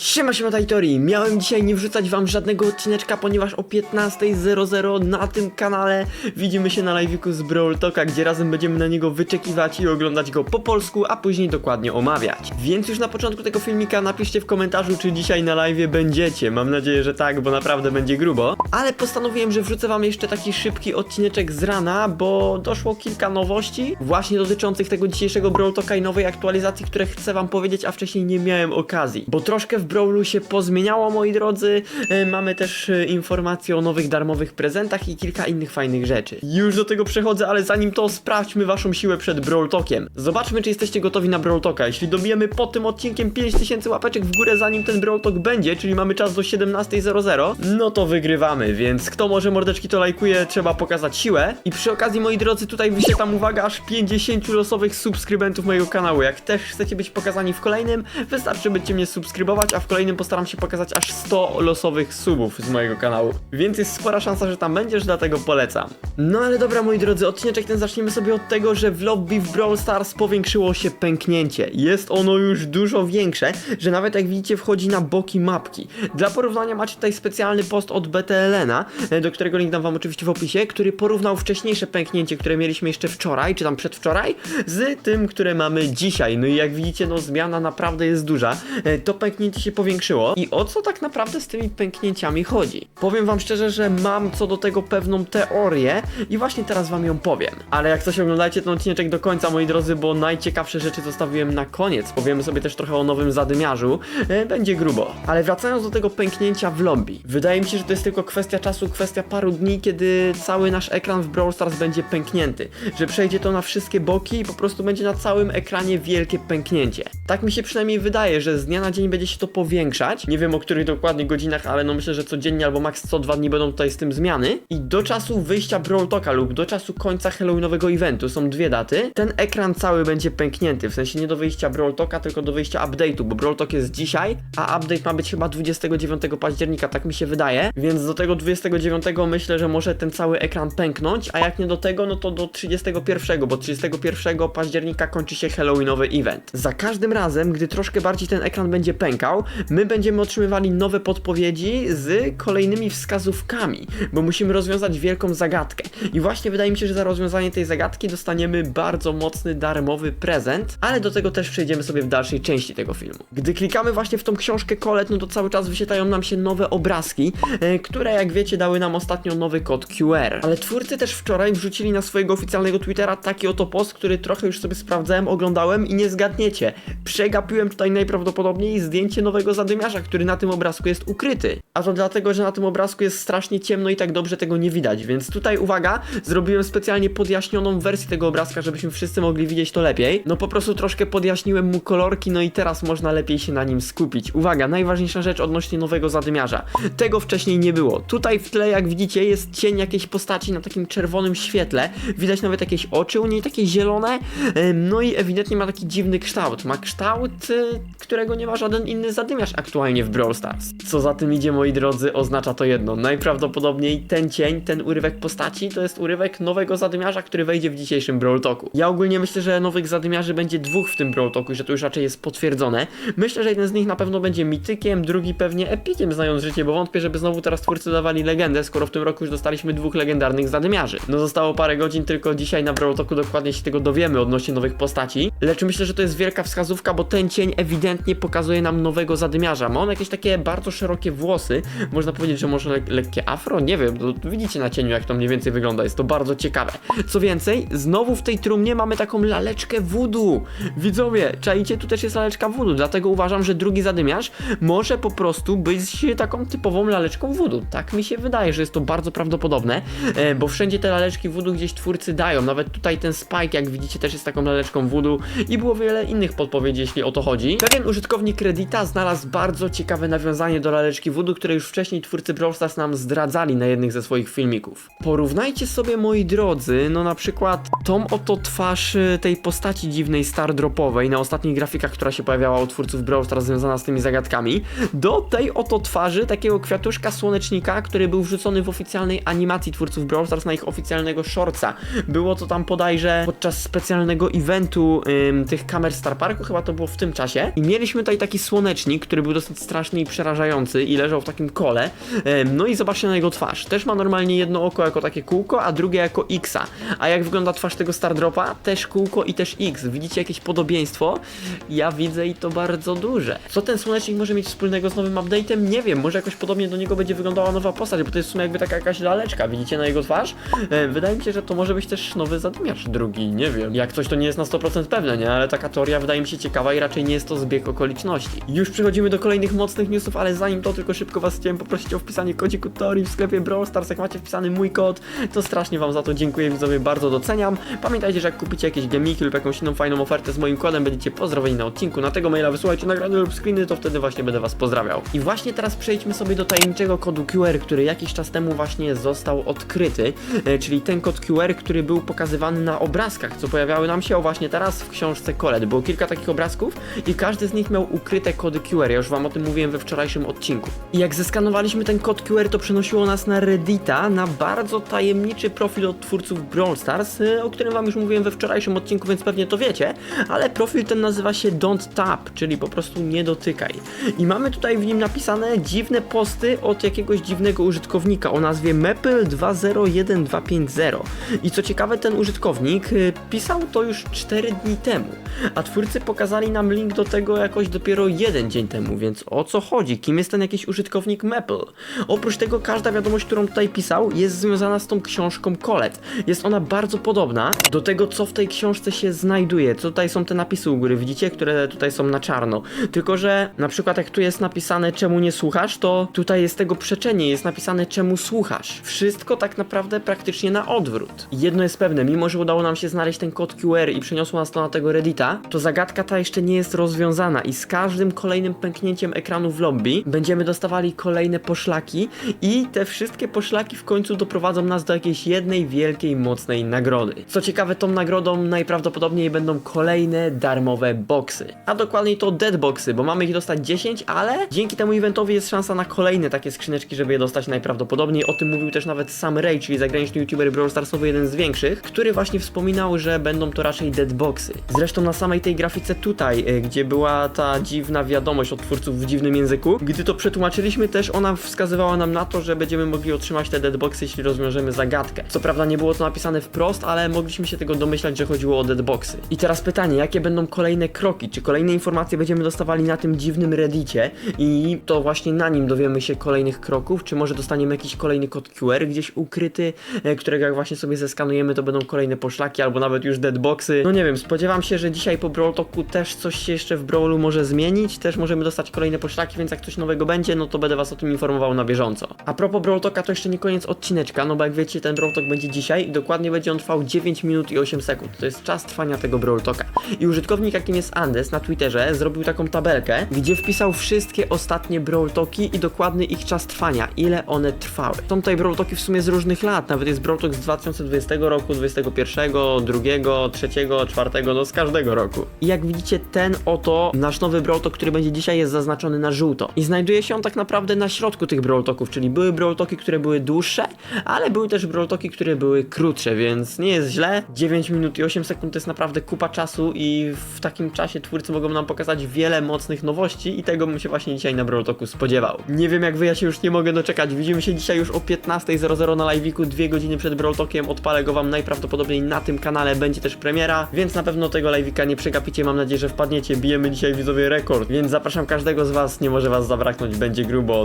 Siema, siema Tajtori! Miałem dzisiaj nie wrzucać wam żadnego odcineczka, ponieważ o 15.00 na tym kanale widzimy się na live'iku z Brawl Talka, gdzie razem będziemy na niego wyczekiwać i oglądać go po polsku, a później dokładnie omawiać. Więc już na początku tego filmika napiszcie w komentarzu, czy dzisiaj na live'ie będziecie. Mam nadzieję, że tak, bo naprawdę będzie grubo. Ale postanowiłem, że wrzucę wam jeszcze taki szybki odcineczek z rana, bo doszło kilka nowości właśnie dotyczących tego dzisiejszego Brawl Talka i nowej aktualizacji, które chcę wam powiedzieć, a wcześniej nie miałem okazji. Bo troszkę w Brawlu się pozmieniało, moi drodzy. E, Mamy też e, informacje o nowych darmowych prezentach i kilka innych fajnych rzeczy. Już do tego przechodzę, ale zanim to sprawdźmy waszą siłę przed Brawl Talkiem. Zobaczmy, czy jesteście gotowi na Brawl Talka. Jeśli dobijemy pod tym odcinkiem 5000 łapeczek w górę, zanim ten Brawl Talk będzie, czyli mamy czas do 17.00, no to wygrywamy, więc kto może mordeczki to lajkuje, trzeba pokazać siłę. I przy okazji, moi drodzy, tutaj wyświetlam, uwaga, aż 50 losowych subskrybentów mojego kanału. Jak też chcecie być pokazani w kolejnym, wystarczy bycie mnie subskrybować, a w kolejnym postaram się pokazać aż 100 losowych subów z mojego kanału. Więc jest spora szansa, że tam będziesz, dlatego polecam. No ale dobra, moi drodzy, odcineczek ten zaczniemy sobie od tego, że w lobby w Brawl Stars powiększyło się pęknięcie. Jest ono już dużo większe, że nawet jak widzicie wchodzi na boki mapki. Dla porównania macie tutaj specjalny post od BTLN-a, e, do którego link dam wam oczywiście w opisie, który porównał wcześniejsze pęknięcie, które mieliśmy jeszcze wczoraj, czy tam przedwczoraj, z tym, które mamy dzisiaj. No i jak widzicie, no zmiana naprawdę jest duża. E, To pęknięcie się powiększyło. I o co tak naprawdę z tymi pęknięciami chodzi? Powiem wam szczerze, że mam co do tego pewną teorię i właśnie teraz wam ją powiem. Ale jak coś oglądajcie ten odcineczek do końca, moi drodzy, bo najciekawsze rzeczy zostawiłem na koniec. Powiemy sobie też trochę o nowym zadymiarzu. E, Będzie grubo. Ale wracając do tego pęknięcia w lobby. Wydaje mi się, że to jest tylko kwestia czasu, kwestia paru dni, kiedy cały nasz ekran w Brawl Stars będzie pęknięty. Że przejdzie to na wszystkie boki i po prostu będzie na całym ekranie wielkie pęknięcie. Tak mi się przynajmniej wydaje, że z dnia na dzień będzie się to powiększać. Nie wiem o których dokładnie godzinach, ale no myślę, że codziennie albo maks co dwa dni będą tutaj z tym zmiany. I do czasu wyjścia Brawl Talka lub do czasu końca Halloweenowego eventu są dwie daty. Ten ekran cały będzie pęknięty, w sensie nie do wyjścia Brawl Talka, tylko do wyjścia update'u, bo Brawl Talk jest dzisiaj, a update ma być chyba 29 października, tak mi się wydaje. Więc do tego 29 myślę, że może ten cały ekran pęknąć, a jak nie do tego, no to do 31, bo 31 października kończy się Halloweenowy event. Za każdym razem, gdy troszkę bardziej ten ekran będzie pękał, my będziemy otrzymywali nowe podpowiedzi z kolejnymi wskazówkami, bo musimy rozwiązać wielką zagadkę. I właśnie wydaje mi się, że za rozwiązanie tej zagadki dostaniemy bardzo mocny darmowy prezent, ale do tego też przejdziemy sobie w dalszej części tego filmu. Gdy klikamy właśnie w tą książkę Colette, no to cały czas wyświetlają nam się nowe obrazki, e, które jak wiecie dały nam ostatnio nowy kod QR. Ale twórcy też wczoraj wrzucili na swojego oficjalnego Twittera taki oto post, który trochę już sobie sprawdzałem, oglądałem i nie zgadniecie. Przegapiłem tutaj najprawdopodobniej zdjęcie nowego zadymiarza, który na tym obrazku jest ukryty. A to dlatego, że na tym obrazku jest strasznie ciemno i tak dobrze tego nie widać, więc tutaj uwaga, zrobiłem specjalnie podjaśnioną wersję tego obrazka, żebyśmy wszyscy mogli widzieć to lepiej. No po prostu troszkę podjaśniłem mu kolorki, no i teraz można lepiej się na nim skupić. Uwaga, najważniejsza rzecz odnośnie nowego zadymiarza. Tego wcześniej nie było. Tutaj w tle, jak widzicie, jest cień jakiejś postaci na takim czerwonym świetle. Widać nawet jakieś oczy u niej, takie zielone. No i ewidentnie ma taki dziwny kształt. Ma kształt, y, którego nie ma żaden inny zadymiarz aktualnie w Brawl Stars. Co za tym idzie, moi drodzy, oznacza to jedno. Najprawdopodobniej ten cień, ten urywek postaci, to jest urywek nowego zadymiarza, który wejdzie w dzisiejszym Brawl Talku. Ja ogólnie myślę, że nowych zadymiarzy będzie dwóch w tym Brawl Talku że to już raczej jest potwierdzone. Myślę, że jeden z nich na pewno będzie mitykiem, drugi pewnie epikiem, znając życie, bo wątpię, żeby znowu teraz twórcy dawali legendę, skoro w tym roku już dostaliśmy dwóch legendarnych zadymiarzy. No zostało parę godzin, tylko dzisiaj na Brawl Talku dokładnie się tego dowiemy odnośnie nowych postaci. Lecz myślę, że to jest wielka wskazówka, bo ten cień ewidentnie pokazuje nam nowego zadymiarza. Ma on jakieś takie bardzo szerokie włosy, można powiedzieć, że może le lekkie afro, nie wiem, to widzicie na cieniu jak to mniej więcej wygląda, jest to bardzo ciekawe. Co więcej, znowu w tej trumnie mamy taką laleczkę voodoo. Widzowie, czaicie, tu też jest laleczka voodoo, dlatego uważam, że drugi zadymiarz może po prostu być taką typową laleczką voodoo. Tak mi się wydaje, że jest to bardzo prawdopodobne, e, bo wszędzie te laleczki voodoo gdzieś twórcy dają, nawet tutaj ten Spike, jak widzicie, też jest taką laleczką voodoo i było wiele innych podpowiedzi, jeśli o to chodzi. Pewien użytkownik Reddita znalazł bardzo ciekawe nawiązanie do laleczki voodoo, które już wcześniej twórcy Brawl Stars nam zdradzali na jednych ze swoich filmików. Porównajcie sobie, moi drodzy, no na przykład tą oto twarz y, tej postaci dziwnej star dropowej na ostatnich grafikach, która się pojawiała u twórców Brawl Stars związana z tymi zagadkami, do tej oto twarzy takiego kwiatuszka słonecznika, który był wrzucony w oficjalnej animacji twórców Brawl Stars na ich oficjalnego shortsa. Było to tam bodajże podczas specjalnego eventu ym, tych kamer Star Parku, chyba to było w tym czasie. I mieliśmy tutaj taki słonecznik, słonecznik, który był dosyć straszny i przerażający i leżał w takim kole. No i zobaczcie na jego twarz. Też ma normalnie jedno oko jako takie kółko, a drugie jako Xa. A jak wygląda twarz tego Stardropa? Też kółko i też X. Widzicie jakieś podobieństwo? Ja widzę i to bardzo duże. Co ten słonecznik może mieć wspólnego z nowym update'em? Nie wiem, może jakoś podobnie do niego będzie wyglądała nowa postać, bo to jest w sumie jakby taka jakaś laleczka, widzicie na jego twarz? Wydaje mi się, że to może być też nowy zadymiarz drugi, nie wiem. Jak coś to nie jest na 100% pewne, nie? Ale taka teoria wydaje mi się ciekawa i raczej nie jest to zbieg okoliczności. Już przechodzimy do kolejnych mocnych newsów, ale zanim to tylko szybko was chciałem poprosić o wpisanie kodziku Tori w sklepie Brawl Stars, jak macie wpisany mój kod, to strasznie wam za to dziękuję widzowie, bardzo doceniam. Pamiętajcie, że jak kupicie jakieś gemiki lub jakąś inną fajną ofertę z moim kodem, będziecie pozdrowieni na odcinku. Na tego maila wysyłajcie nagrane lub screeny, to wtedy właśnie będę was pozdrawiał. I właśnie teraz przejdźmy sobie do tajemniczego kodu QR, który jakiś czas temu właśnie został odkryty, e, czyli ten kod QR, który był pokazywany na obrazkach, co pojawiały nam się właśnie teraz w książce Colette. Było kilka takich obrazków i każdy z nich miał ukryte kody QR. Ja już wam o tym mówiłem we wczorajszym odcinku. I jak zeskanowaliśmy ten kod QR, to przenosiło nas na Reddita, na bardzo tajemniczy profil od twórców Brawl Stars, y, o którym wam już mówiłem we wczorajszym odcinku, więc pewnie to wiecie, ale profil ten nazywa się Don't Tap, czyli po prostu nie dotykaj. I mamy tutaj w nim napisane dziwne posty od jakiegoś dziwnego użytkownika o nazwie Maple201250. I co ciekawe, ten użytkownik y, pisał to już 4 dni temu, a twórcy pokazali nam link do tego jakoś dopiero jeden dzień temu, więc o co chodzi? Kim jest ten jakiś użytkownik Maple? Oprócz tego każda wiadomość, którą tutaj pisał, jest związana z tą książką Colette. Jest ona bardzo podobna do tego, co w tej książce się znajduje. Co tutaj są te napisy u góry, widzicie, które tutaj są na czarno. Tylko, że na przykład jak tu jest napisane czemu nie słuchasz, to tutaj jest tego przeczenie, jest napisane czemu słuchasz. Wszystko tak naprawdę praktycznie na odwrót. Jedno jest pewne, mimo że udało nam się znaleźć ten kod QR i przeniosło nas to na tego Reddita, to zagadka ta jeszcze nie jest rozwiązana i z każdym kolejnym pęknięciem ekranu w lobby będziemy dostawali kolejne poszlaki i te wszystkie poszlaki w końcu doprowadzą nas do jakiejś jednej wielkiej, mocnej nagrody. Co ciekawe, tą nagrodą najprawdopodobniej będą kolejne darmowe boxy. A dokładniej to deadboxy, bo mamy ich dostać 10, ale dzięki temu eventowi jest szansa na kolejne takie skrzyneczki, żeby je dostać najprawdopodobniej. O tym mówił też nawet sam Ray, czyli zagraniczny youtuber Brawl Starsowy, jeden z większych, który właśnie wspominał, że będą to raczej deadboxy. Zresztą na samej tej grafice tutaj, e, gdzie była ta dziwna wiadomość od twórców w dziwnym języku, gdy to przetłumaczyliśmy też, ona wskazywała nam na to, że będziemy mogli otrzymać te deadboxy, jeśli rozwiążemy zagadkę. Co prawda nie było to napisane wprost, ale mogliśmy się tego domyślać, że chodziło o deadboxy. I teraz pytanie, jakie będą kolejne kroki? Czy kolejne informacje będziemy dostawali na tym dziwnym reddicie i to właśnie na nim dowiemy się kolejnych kroków? Czy może dostaniemy jakiś kolejny kod QR gdzieś ukryty, e, którego jak właśnie sobie zeskanujemy, to będą kolejne poszlaki albo nawet już deadboxy? No nie wiem, spodziewam się, że dzisiaj po Brawl Talku też coś się jeszcze w Brawlu może zmienić, też możemy dostać kolejne poszlaki, więc jak coś nowego będzie, no to będę was o tym informował na bieżąco. A propos Brawl Talka, to jeszcze nie koniec odcineczka, no bo jak wiecie, ten Brawl Talk będzie dzisiaj i dokładnie będzie on trwał 9 minut i 8 sekund. To jest czas trwania tego Brawl Talka. I użytkownik, jakim jest Andes na Twitterze, zrobił taką tabelkę, gdzie wpisał wszystkie ostatnie Brawl Talki i dokładny ich czas trwania, ile one trwały. Są tutaj Brawl Talki w sumie z różnych lat, nawet jest Brawl Talk z 2020 roku, 21, 2, 3, 4, no z każdego roku. I jak widzicie, ten oto nasz nowy Brawl Talk, który będzie dzisiaj, jest zaznaczony na żółto. I znajduje się on tak naprawdę na środku tych Brawl czyli były Brawl które były dłuższe, ale były też Brawl które były krótsze, więc nie jest źle. 9 minut i 8 sekund to jest naprawdę kupa czasu i w takim czasie twórcy mogą nam pokazać wiele mocnych nowości i tego bym się właśnie dzisiaj na Brawl spodziewał. Nie wiem jak wy, ja się już nie mogę doczekać. Widzimy się dzisiaj już o 15.00 na live'iku, dwie godziny przed Brawl. Odpalę go wam najprawdopodobniej na tym kanale, będzie też premiera, więc na pewno tego live'ika nie przegapicie. Mam nadzieję, że wpadniecie. Bijemy dzisiaj widzowie rekord, więc zapraszam każdego z was, nie może was zabraknąć, będzie grubo.